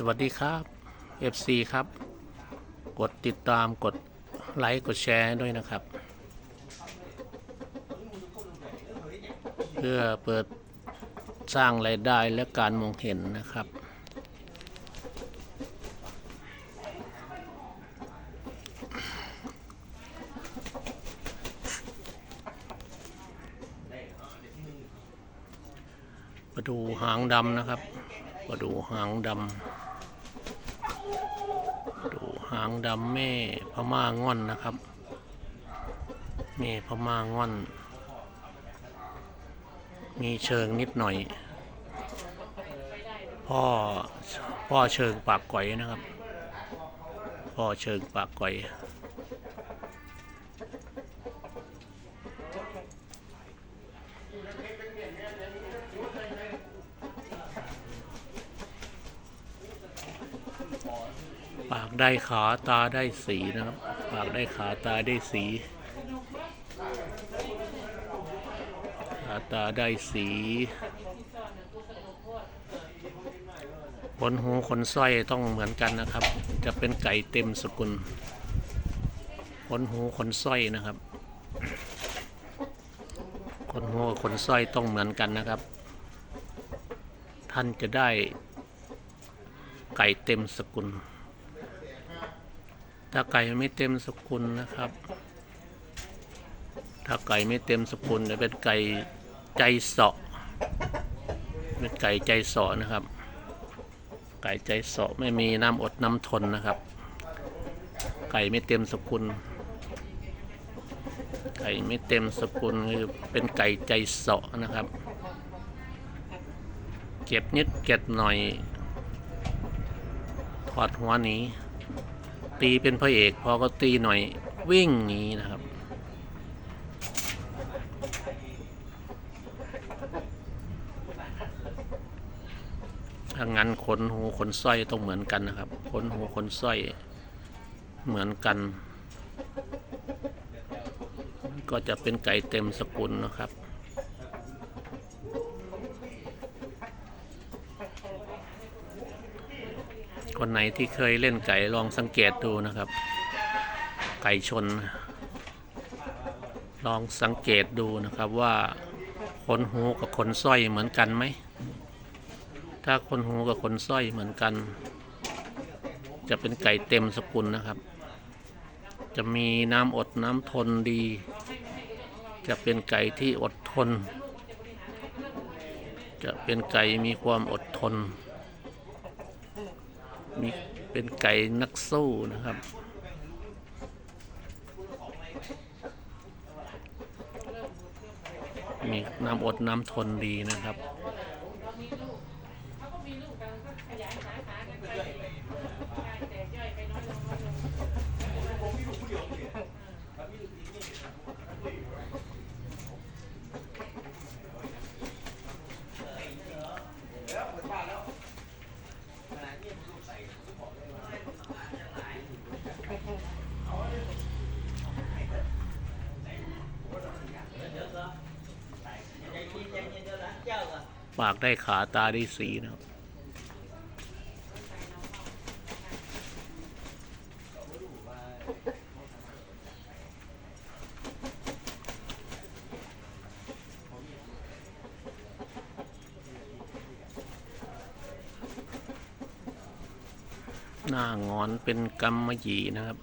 สวัสดีครับ FC ครับ กดติดตามกดไลค์กดแชร์ด้วยนะครับ เพื่อเปิดสร้างรายได้และการมองเห็นนะครับ มาดูหางดำนะครับมาดูหางดำ ดูหางดำแม่พม่าง่อนนะครับ แม่พม่าง่อน มีเชิงนิดหน่อย พ่อพ่อเชิงปากก่อยนะครับ พ่อเชิงปากก่อย ได้ขาตาได้สีนะครับปากได้ขาตาได้สี ขาตาได้สีขนหูขนสร้อยต้องเหมือนกันนะครับ จะเป็นไก่เต็มสกุลขนหูขนสร้อยนะครับขนหูขนสร้อยต้องเหมือนกันนะครับ ท่านจะได้ไก่เต็มสกุล ถ้าไก่ไม่เต็มสกุลนะครับ ถ้าไก่ไม่เต็มสกุลจะเป็นไก่ใจเสาะ เป็นไก่ใจเสาะนะครับ ไก่ใจเสาะไม่มีน้ำอดน้ำทนนะครับ ไก่ไม่เต็มสกุล ไก่ไม่เต็มสกุลคือเป็นไก่ใจเสาะนะครับเก็บนิดเก็บหน่อยถอดหัวหนี ตีเป็นพระเอก พอก็ตีหน่อยวิ่งนี้นะครับ ถ้างั้นขนหูขนสร้อยต้องเหมือนกันนะครับขนหูขนสร้อยเหมือนกัน ก็จะเป็นไก่เต็มสกุลนะครับ คนไหนที่เคยเล่นไก่ลองสังเกตดูนะครับ ไก่ชน ลองสังเกตดูนะครับว่าขนหูกับขนสร้อยเหมือนกันไหม ถ้าขนหูกับขนสร้อยเหมือนกัน จะเป็นไก่เต็มสกุลนะครับ จะมีน้ำอดน้ำทนดี จะเป็นไก่ที่อดทน จะเป็นไก่มีความอดทน มีเป็นไก่นักสู้นะครับ มีน้ำอดน้ำทนดีนะครับ ปากได้ขาตาได้สีนะครับหน้างอนเป็นกำมหยีนะครับ